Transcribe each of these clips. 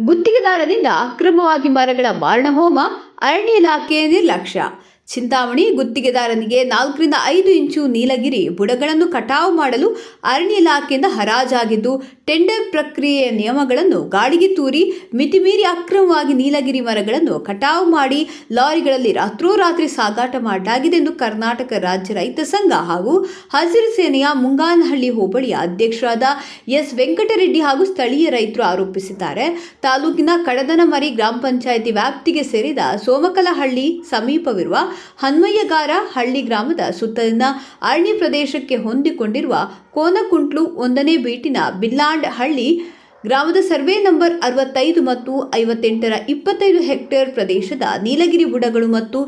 ಗುತ್ತಿಗೆದಾರರಿಂದ ಅಕ್ರಮವಾಗಿ ಮರಗಳ ಮಾರಣಹೋಮ ಅರಣ್ಯ ಇಲಾಖೆ ನಿರ್ಲಕ್ಷ್ಯ. ಚಿಂತಾಮಣಿ ಗುತ್ತಿಗೆದಾರನಿಗೆ ನಾಲ್ಕರಿಂದ ಐದು ಇಂಚು ನೀಲಗಿರಿ ಬುಡಗಳನ್ನು ಕಟಾವು ಮಾಡಲು ಅರಣ್ಯ ಇಲಾಖೆಯಿಂದ ಹರಾಜಾಗಿದ್ದು, ಟೆಂಡರ್ ಪ್ರಕ್ರಿಯೆಯ ನಿಯಮಗಳನ್ನು ಗಾಳಿಗೆ ತೂರಿ, ಮಿತಿಮೀರಿ ಅಕ್ರಮವಾಗಿ ನೀಲಗಿರಿ ಮರಗಳನ್ನು ಕಟಾವು ಮಾಡಿ ಲಾರಿಗಳಲ್ಲಿ ರಾತ್ರೋರಾತ್ರಿ ಸಾಗಾಟ ಮಾಡಲಾಗಿದೆ ಎಂದು ಕರ್ನಾಟಕ ರಾಜ್ಯ ರೈತ ಸಂಘ ಹಾಗೂ ಹಸಿರು ಸೇನೆಯ ಮುಂಗಾನಹಳ್ಳಿ ಹೋಬಳಿಯ ಅಧ್ಯಕ್ಷರಾದ ಎಸ್ ವೆಂಕಟರೆಡ್ಡಿ ಹಾಗೂ ಸ್ಥಳೀಯ ರೈತರು ಆರೋಪಿಸಿದ್ದಾರೆ. ತಾಲೂಕಿನ ಕಡದನಮರಿ ಗ್ರಾಮ ಪಂಚಾಯಿತಿ ವ್ಯಾಪ್ತಿಗೆ ಸೇರಿದ ಸೋಮಕಲಹಳ್ಳಿ ಸಮೀಪವಿರುವ ಹನ್ಮಯ್ಯಗಾರ ಹಳ್ಳಿ ಗ್ರಾಮದ ಸುತ್ತಲಿನ ಅರಣ್ಯ ಪ್ರದೇಶಕ್ಕೆ ಹೊಂದಿಕೊಂಡಿರುವ ಕೋನಕುಂಟ್ಲು ಒಂದನೇ ಬೀಟಿನ ಬಿಲ್ಲಾಂಡ್ ಹಳ್ಳಿ ಗ್ರಾಮದ ಸರ್ವೆ ನಂಬರ್ ಅರವತ್ತೈದು ಮತ್ತು ಐವತ್ತೆಂಟರ ಇಪ್ಪತ್ತೈದು ಹೆಕ್ಟೇರ್ ಪ್ರದೇಶದ ನೀಲಗಿರಿ ಬುಡಗಳು ಮತ್ತು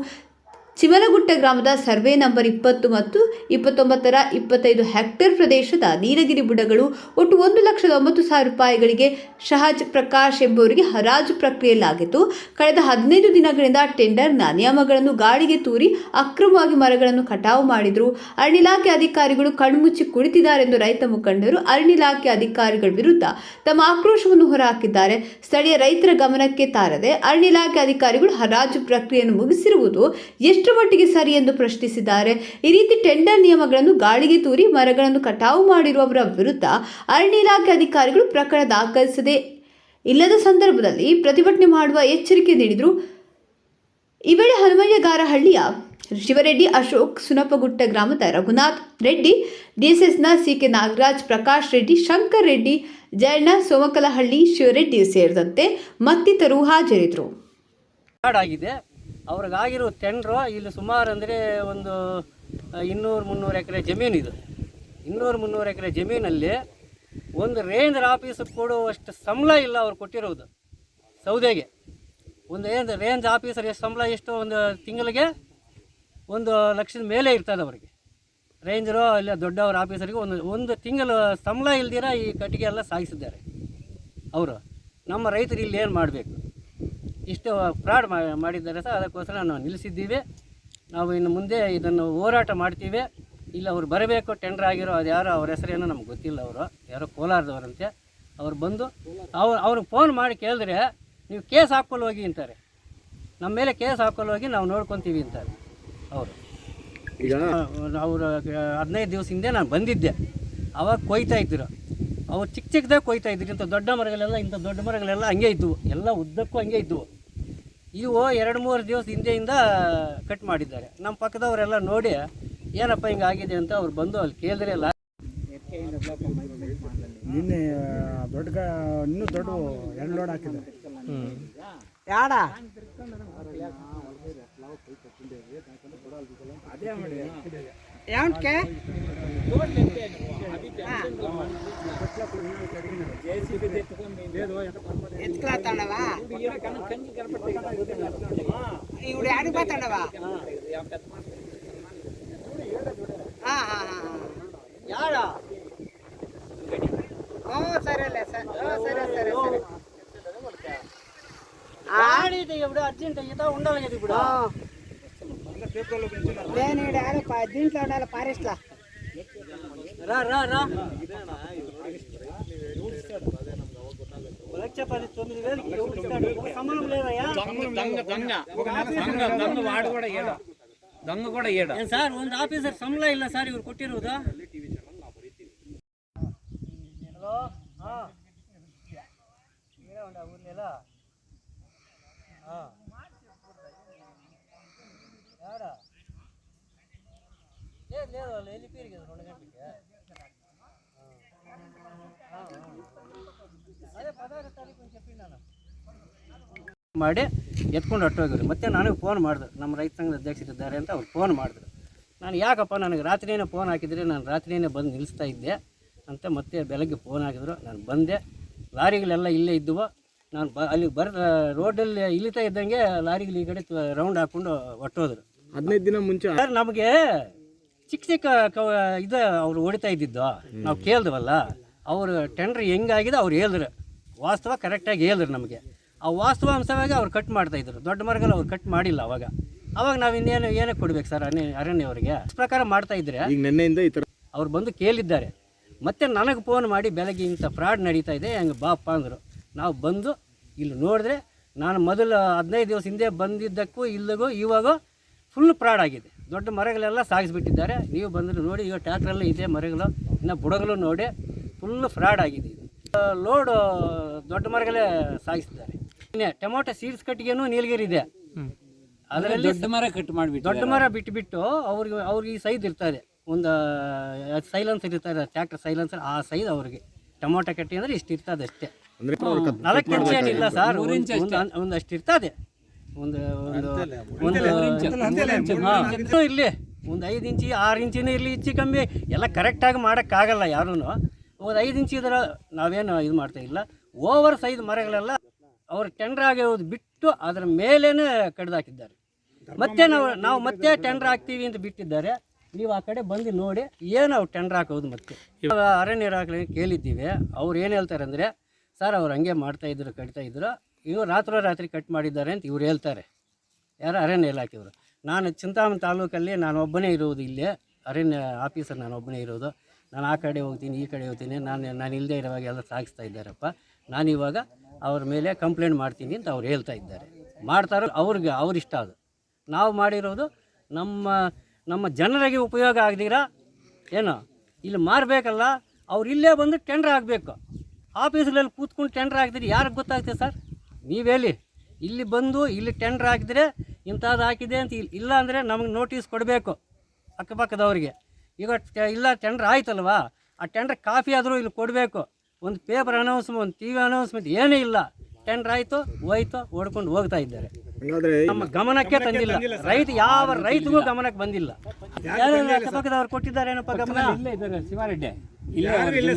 ಚಿಮಲಗುಟ್ಟ ಗ್ರಾಮದ ಸರ್ವೆ ನಂಬರ್ ಇಪ್ಪತ್ತು ಮತ್ತು ಇಪ್ಪತ್ತೊಂಬತ್ತರ ಇಪ್ಪತ್ತೈದು ಹೆಕ್ಟೇರ್ ಪ್ರದೇಶದ ನೀಲಗಿರಿ ಬುಡಗಳು ಒಟ್ಟು ಒಂದು ಲಕ್ಷದ ಒಂಬತ್ತು ಸಾವಿರ ರೂಪಾಯಿಗಳಿಗೆ ಶಹಜ್ ಪ್ರಕಾಶ್ ಎಂಬುವರಿಗೆ ಹರಾಜು ಪ್ರಕ್ರಿಯೆಯಲ್ಲಾಗಿತ್ತು. ಕಳೆದ ಹದಿನೈದು ದಿನಗಳಿಂದ ಟೆಂಡರ್ನ ನಿಯಮಗಳನ್ನು ಗಾಳಿಗೆ ತೂರಿ ಅಕ್ರಮವಾಗಿ ಮರಗಳನ್ನು ಕಟಾವು ಮಾಡಿದರು. ಅರಣ್ಯ ಇಲಾಖೆ ಅಧಿಕಾರಿಗಳು ಕಣ್ಮುಚ್ಚಿ ಕುಳಿತಿದ್ದಾರೆಂದು ರೈತ ಮುಖಂಡರು ಅರಣ್ಯ ಇಲಾಖೆ ಅಧಿಕಾರಿಗಳ ವಿರುದ್ಧ ತಮ್ಮ ಆಕ್ರೋಶವನ್ನು ಹೊರಹಾಕಿದ್ದಾರೆ. ಸ್ಥಳೀಯ ರೈತರ ಗಮನಕ್ಕೆ ತಾರದೆ ಅರಣ್ಯ ಇಲಾಖೆ ಅಧಿಕಾರಿಗಳು ಹರಾಜು ಪ್ರಕ್ರಿಯೆಯನ್ನು ಮುಗಿಸಿರುವುದು ಎಷ್ಟರ ಮಟ್ಟಿಗೆ ಸರಿ ಎಂದು ಪ್ರಶ್ನಿಸಿದ್ದಾರೆ. ಈ ರೀತಿ ಟೆಂಡರ್ ನಿಯಮಗಳನ್ನು ಗಾಳಿಗೆ ತೂರಿ ಮರಗಳನ್ನು ಕಟಾವು ಮಾಡಿರುವವರ ವಿರುದ್ಧ ಅರಣ್ಯ ಇಲಾಖೆ ಅಧಿಕಾರಿಗಳು ಪ್ರಕರಣ ದಾಖಲಿಸದೆ. ಇಲ್ಲದ ಸಂದರ್ಭದಲ್ಲಿ ಪ್ರತಿಭಟನೆ ಮಾಡುವ ಎಚ್ಚರಿಕೆ ನೀಡಿದರು. ಈ ವೇಳೆ ಹನುಮಯ್ಯಗಾರಹಳ್ಳಿಯ ಶಿವರೆಡ್ಡಿ ಅಶೋಕ್ ಸುನಪಗುಟ್ಟ ಗ್ರಾಮದ ರಘುನಾಥ್ ರೆಡ್ಡಿ, ಡಿಎಸ್ಎಸ್ನ ಸಿಕೆ ನಾಗರಾಜ್, ಪ್ರಕಾಶ್ ರೆಡ್ಡಿ, ಶಂಕರ್ ರೆಡ್ಡಿ, ಜಯಣ್ಣ ಸೋಮಕಲಹಳ್ಳಿ, ಶಿವರೆಡ್ಡಿ ಸೇರಿದಂತೆ ಮತ್ತಿತರರು ಹಾಜರಿದ್ದರು. ಅವ್ರಿಗಾಗಿರೋ ತೆಂಡ್ರು, ಇಲ್ಲಿ ಸುಮಾರು ಅಂದರೆ ಒಂದು ಇನ್ನೂರು ಮುನ್ನೂರು ಎಕರೆ ಜಮೀನು ಇದು. ಇನ್ನೂರು ಮುನ್ನೂರು ಎಕರೆ ಜಮೀನಲ್ಲಿ ಒಂದು ರೇಂಜರ್ ಆಫೀಸಿಗೆ ಕೊಡುವಷ್ಟು ಸಂಬಳ ಇಲ್ಲ ಅವ್ರು ಕೊಟ್ಟಿರೋದು, ಸೌದೆಗೆ. ಒಂದು ಏನು, ರೇಂಜ್ ಆಫೀಸರ್ ಎಷ್ಟು ಸಂಬಳ, ಎಷ್ಟು ಒಂದು ತಿಂಗಳಿಗೆ ಒಂದು ಲಕ್ಷದ ಮೇಲೆ ಇರ್ತದೆ ಅವರಿಗೆ. ರೇಂಜರು ಇಲ್ಲ ದೊಡ್ಡವ್ರ ಆಫೀಸರಿಗೆ ಒಂದು ಒಂದು ತಿಂಗಳು ಸಂಬಳ ಇಲ್ದಿರ ಈ ಕಟ್ಟಿಗೆ ಎಲ್ಲ ಸಾಗಿಸಿದ್ದಾರೆ. ಅವರು, ನಮ್ಮ ರೈತರು ಇಲ್ಲಿ ಏನು ಮಾಡಬೇಕು? ಇಷ್ಟು ಫ್ರಾಡ್ ಮಾಡಿದ್ದಾರೆ ಸರ್ ಅದಕ್ಕೋಸ್ಕರ ನಾವು ನಿಲ್ಲಿಸಿದ್ದೀವಿ. ನಾವು ಇನ್ನು ಮುಂದೆ ಇದನ್ನು ಹೋರಾಟ ಮಾಡ್ತೀವಿ. ಇಲ್ಲ ಅವ್ರು ಬರಬೇಕು ಟೆಂಡರ್ ಆಗಿರೋ ಅದು ಯಾರೋ ಅವ್ರ ಹೆಸರೇನೋ ನಮ್ಗೆ ಗೊತ್ತಿಲ್ಲ ಅವರು. ಯಾರೋ ಕೋಲಾರದವರಂತೆ. ಅವ್ರು ಬಂದು ಅವ್ರು ಅವ್ರಿಗೆ ಫೋನ್ ಮಾಡಿ ಕೇಳಿದ್ರೆ ನೀವು ಕೇಸ್ ಹಾಕ್ಕೊಂಡು ಹೋಗಿ ಅಂತಾರೆ. ನಮ್ಮ ಮೇಲೆ ಕೇಸ್ ಹಾಕ್ಕೊಂಡು ಹೋಗಿ ನಾವು ನೋಡ್ಕೊತೀವಿ ಅಂತಾರೆ ಅವರು. ಈಗ ಅವರು ಹದಿನೈದು ದಿವಸ ಹಿಂದೆ ನಾನು ಬಂದಿದ್ದೆ. ಅವಾಗ ಕೊಯ್ತಾ ಇದ್ರು. ಅವ್ರು ಚಿಕ್ಕ ಚಿಕ್ಕದಾಗ ಕೊಯ್ತಾ ಇದ್ರು. ಇಂಥ ದೊಡ್ಡ ಮರಗಳೆಲ್ಲ ಇಂಥ ದೊಡ್ಡ ಮರಗಳೆಲ್ಲ ಹಂಗೆ ಇದ್ದವು ಎಲ್ಲ ಉದ್ದಕ್ಕೂ ಹಂಗೆ ಇದ್ದವು ಇವು ಎರಡು ಮೂರು ದಿವಸ ಹಿಂದೆಯಿಂದ ಕಟ್ ಮಾಡಿದ್ದಾರೆ. ನಮ್ಮ ಪಕ್ಕದವರೆಲ್ಲ ನೋಡಿ ಏನಪ್ಪ ಹಿಂಗೆ ಆಗಿದೆ ಅಂತ ಅವ್ರು ಬಂದು ಅಲ್ಲಿ ಕೇಳಿದ್ರೆ ಎಲ್ಲ ನಿನ್ನೆ ದೊಡ್ಡ ಇನ್ನೂ ದೊಡ್ಡ ಎರಡು ಲೋಡ್ ಹಾಕಿದ್ದಾರೆ. ಯಾಡ ಯಾವನ್ಕೆ ಎತ್ಕೊಳತ್ತಣ್ಣವ ಇವ್ರು ಯಾರಿಗೆ ಬರ್ತಾಂಡವ ಹಾಂ ಹಾಂ ಹಾಂ ಯಾರ? ಹ್ಞೂ ಸರಿ ಅಲ್ಲ ಸರ್. ಹ್ಞೂ ಸರಿ ಸರಿ నేను ఈడ ఆడ ప- దీంట్లో ఉండాలి ఫారెస్ట్లో రా రా రా లక్ష పది తొమ్మిది వేలకి ఎవరు ఇస్తాడు? ఒక సంబంధం లేదయ్యా వాడు కూడా ఈడ దొంగ కూడా ఈడ ಏನ್ ಸರ್ ಒಂದು ಆಫೀಸರ್ ಸಂಬಳ ಇಲ್ಲ ಸರ್ ಇವ್ರು ಕೊಟ್ಟಿರೋದು ಮಾಡಿ ಎತ್ಕೊಂಡು ಹೊಟ್ಟೋಗಿದ್ರು ಮತ್ತೆ ನನಗೆ ಫೋನ್ ಮಾಡಿದ್ರು. ನಮ್ಮ ರೈತ ಸಂಘದ ಅಧ್ಯಕ್ಷರಿದ್ದಾರೆ ಅಂತ ಅವ್ರು ಫೋನ್ ಮಾಡಿದ್ರು. ನಾನು ಯಾಕಪ್ಪ ನನಗೆ ರಾತ್ರಿಯೇ ಫೋನ್ ಹಾಕಿದರೆ ನಾನು ರಾತ್ರಿಯೇ ಬಂದು ನಿಲ್ಲಿಸ್ತಾ ಇದ್ದೆ ಅಂತ ಮತ್ತೆ ಬೆಳಗ್ಗೆ ಫೋನ್ ಹಾಕಿದ್ರು. ನಾನು ಬಂದೆ. ಲಾರಿಗಳೆಲ್ಲ ಇಲ್ಲೇ ಇದ್ದವು ನಾನು ಬ ಅಲ್ಲಿ ಬರ ರೋಡಲ್ಲಿ ಇಳಿತಾ ಇದ್ದಂಗೆ ಲಾರಿಗಳು ಈ ಕಡೆ ರೌಂಡ್ ಹಾಕ್ಕೊಂಡು ಹೊಟ್ಟೋದ್ರು ಹದಿನೈದು ದಿನ ಮುಂಚೆ ಸರ್ ನಮಗೆ ಚಿಕ್ಕ ಚಿಕ್ಕ ಕವ ಇದು ಅವ್ರು ಹೊಡಿತಾ ಇದ್ದಿದ್ದು. ನಾವು ಕೇಳ್ದವಲ್ಲ. ಅವರು ಟೆಂಡ್ರ್ ಹೆಂಗಾಗಿದೆ ಅವ್ರು ಹೇಳಿದ್ರು. ವಾಸ್ತವ ಕರೆಕ್ಟಾಗಿ ಹೇಳಿದ್ರು ನಮಗೆ. ಆ ವಾಸ್ತವ ಅಂಶವಾಗಿ ಅವ್ರು ಕಟ್ ಮಾಡ್ತಾ ಇದ್ರು. ದೊಡ್ಡ ಮರಗಳು ಅವ್ರು ಕಟ್ ಮಾಡಿಲ್ಲ ಅವಾಗ. ಅವಾಗ ನಾವು ಇನ್ನೇನು ಏನಕ್ಕೆ ಕೊಡ್ಬೇಕು ಸರ್ ಅರಣ್ಯ ಅರಣ್ಯವರಿಗೆ ಪ್ರಕಾರ ಮಾಡ್ತಾ ಇದ್ರೆ ಈಗ ನಿನ್ನೆಯಿಂದ ಈ ಥರ ಅವ್ರು ಬಂದು ಕೇಳಿದ್ದಾರೆ. ಮತ್ತೆ ನನಗೆ ಫೋನ್ ಮಾಡಿ ಬೆಳಗ್ಗೆ ಇಂಥ ಫ್ರಾಡ್ ನಡೀತಾ ಇದೆ ಹೆಂಗೆ ಬಾಪ್ಪ ಅಂದರು. ನಾವು ಬಂದು ಇಲ್ಲಿ ನೋಡಿದ್ರೆ ನಾನು ಮೊದಲು ಹದಿನೈದು ದಿವಸ ಹಿಂದೆ ಬಂದಿದ್ದಕ್ಕೂ ಇಲ್ಲಿಗೂ ಇವಾಗ ಫುಲ್ ಫ್ರಾಡ್ ಆಗಿದೆ. ದೊಡ್ಡ ಮರಗಳೆಲ್ಲ ಸಾಗಿಸ್ಬಿಟ್ಟಿದ್ದಾರೆ. ನೀವು ಬಂದರೆ ನೋಡಿ ಈಗ ಟ್ಯಾಕ್ಟ್ರಲ್ಲಿ ಇದೆ ಮರಗಳು ಇನ್ನು ಬುಡಗಳು ನೋಡಿ ಫುಲ್ ಫ್ರಾಡ್ ಆಗಿದೆ. ಲೋಡ್ ದೊಡ್ಡ ಮರಗಳೇ ಸಾಗಿಸಿದ್ದಾರೆ. ಇನ್ನೇ ಟೊಮೊಟೊ ಸೀಡ್ಸ್ ಕಟ್ಟಿಗೆನೂ ನೀಲಗಿರಿ ಇದೆ. ಅದರಲ್ಲಿ ದೊಡ್ಡ ಮರ ಕಟ್ ಮಾಡಿಬಿಟ್ಟು ದೊಡ್ಡ ಮರ ಬಿಟ್ಟುಬಿಟ್ಟು ಅವ್ರಿಗೆ ಅವ್ರಿಗೆ ಈ ಸೈಜ್ ಇರ್ತದೆ ಒಂದು ಸೈಲೆನ್ಸ್ ಇರ್ತದೆ ಟ್ಯಾಕ್ಟರ್ ಸೈಲೆನ್ಸ್ ಆ ಸೈಜ್ ಅವ್ರಿಗೆ. ಟೊಮೊಟೊ ಕಟ್ಟಿ ಅಂದರೆ ಇಷ್ಟು ಇರ್ತದೆ ಅಷ್ಟೇ. ನಾಲ್ಕು ಇಂಚ್ ಏನಿಲ್ಲ ಸರ್ ಒಂದು ಅಷ್ಟು. ಇರ್ತದೆ ಒಂದು ಒಂದು ಇರಲಿ. ಒಂದು ಐದು ಇಂಚಿ ಆರು ಇಂಚಿನೂ ಇರಲಿ ಹೆಚ್ಚು ಕಮ್ಮಿ. ಎಲ್ಲ ಕರೆಕ್ಟಾಗಿ ಮಾಡೋಕ್ಕಾಗಲ್ಲ ಯಾರೂ ಒಂದು ಐದು ಇಂಚ್ ಇದ್ರೆ ನಾವೇನು ಇದು ಮಾಡ್ತಾ ಇಲ್ಲ. ಓವರ್ ಸೈಜ್ ಮರಗಳೆಲ್ಲ ಅವರು ಟೆಂಡರ್ ಆಗಿರೋದು ಬಿಟ್ಟು ಅದರ ಮೇಲೇನೆ ಕಡ್ದಾಕಿದ್ದಾರೆ ಮತ್ತೆ ನಾವು ನಾವು ಮತ್ತೆ ಟೆಂಡರ್ ಹಾಕ್ತೀವಿ ಅಂತ ಬಿಟ್ಟಿದ್ದಾರೆ. ನೀವು ಆ ಕಡೆ ಬಂದು ನೋಡಿ ಏನು ಅವ್ರು ಟೆಂಡರ್ ಹಾಕೋದು ಮತ್ತೆ. ಇವಾಗ ಅರಣ್ಯ ಇಲಾಖೆ ಕೇಳಿದ್ದೀವಿ. ಅವ್ರು ಏನು ಹೇಳ್ತಾರೆ ಅಂದರೆ, ಸರ್, ಅವ್ರು ಹಂಗೆ ಮಾಡ್ತಾ ಇದ್ರು, ಕಟ್ತಾ ಇದ್ರು. ಇವರು ರಾತ್ರೋ ರಾತ್ರಿ ಕಟ್ ಮಾಡಿದ್ದಾರೆ ಅಂತ ಇವ್ರು ಹೇಳ್ತಾರೆ. ಯಾರು? ಅರಣ್ಯ ಇಲಾಖೆಯವರು ನಾನು ಚಿಂತಾಮಣಿ ತಾಲೂಕಲ್ಲಿ ನಾನು ಒಬ್ಬನೇ ಇರೋದು ಇಲ್ಲಿ. ಅರಣ್ಯ ಆಫೀಸರ್ ನಾನು ಒಬ್ಬನೇ ಇರೋದು. ನಾನು ಆ ಕಡೆ ಹೋಗ್ತೀನಿ, ಈ ಕಡೆ ಹೋಗ್ತೀನಿ, ನಾನು ನಾನು ಇಲ್ಲದೆ ಇರುವಾಗ ಎಲ್ಲ ಸಾಗಿಸ್ತಾ ಇದ್ದಾರಪ್ಪ. ನಾನು ಇವಾಗ ಅವ್ರ ಮೇಲೆ ಕಂಪ್ಲೇಂಟ್ ಮಾಡ್ತೀನಿ ಅಂತ ಅವ್ರು ಹೇಳ್ತಾ ಇದ್ದಾರೆ. ಮಾಡ್ತಾರೋ ಅವ್ರಿಗೆ ಅವ್ರಿಷ್ಟ ಅದು. ನಾವು ಮಾಡಿರೋದು ನಮ್ಮ ನಮ್ಮ ಜನರಿಗೆ ಉಪಯೋಗ ಆಗದಿರ? ಏನು? ಇಲ್ಲಿ ಮಾರಬೇಕಲ್ಲ, ಅವ್ರು ಇಲ್ಲೇ ಬಂದು ಟೆಂಡರ್ ಆಗಬೇಕು. ಆಫೀಸ್ಗಳಲ್ಲಿ ಕೂತ್ಕೊಂಡು ಟೆಂಡರ್ ಆಗಿದ್ರೆ, ಯಾರಿಗೆ ಗೊತ್ತಾಗ್ತದೆ ಸರ್? ನೀವು ಹೇಳಿ. ಇಲ್ಲಿ ಬಂದು, ಇಲ್ಲಿ ಟೆಂಡರ್ ಹಾಕಿದ್ರೆ ಇಂಥದ್ದು ಹಾಕಿದೆ ಅಂತ ಇಲ್ಲ ಅಂದರೆ ನಮಗೆ ನೋಟಿಸ್ ಕೊಡಬೇಕು ಅಕ್ಕಪಕ್ಕದವ್ರಿಗೆ. ಈಗ ಇಲ್ಲ ಟೆಂಡ್ರ್ ಆಯ್ತಲ್ವಾ? ಆ ಟೆಂಡ್ರ್ ಕಾಫಿ ಆದರೂ ಇಲ್ಲಿ ಕೊಡಬೇಕು. ಒಂದು ಪೇಪರ್ ಅನೌನ್ಸ್ಮೆಂಟ್ ಒಂದು ಟಿ ವಿ ಅನೌನ್ಸ್ಮೆಂಟ್ ಏನೂ ಇಲ್ಲ. ಟೆಂಡ್ರ್ ಆಯಿತು ಹೋಯ್ತು ಓಡ್ಕೊಂಡು ಹೋಗ್ತಾ ಇದ್ದಾರೆ. ನಮ್ಮ ಗಮನಕ್ಕೆ ತಂದಿಲ್ಲ. ರೈತ ಯಾವ ರೈತಗೂ ಗಮನಕ್ಕೆ ಬಂದಿಲ್ಲ. ಅವ್ರು ಕೊಟ್ಟಿದ್ದಾರೆ ಏನಪ್ಪ ಗಮನ? ಇಲ್ಲೇ ಇದ್ದಾರೆ ಶಿವಾರೆಡ್ಡಿ. ಇಲ್ಲೇ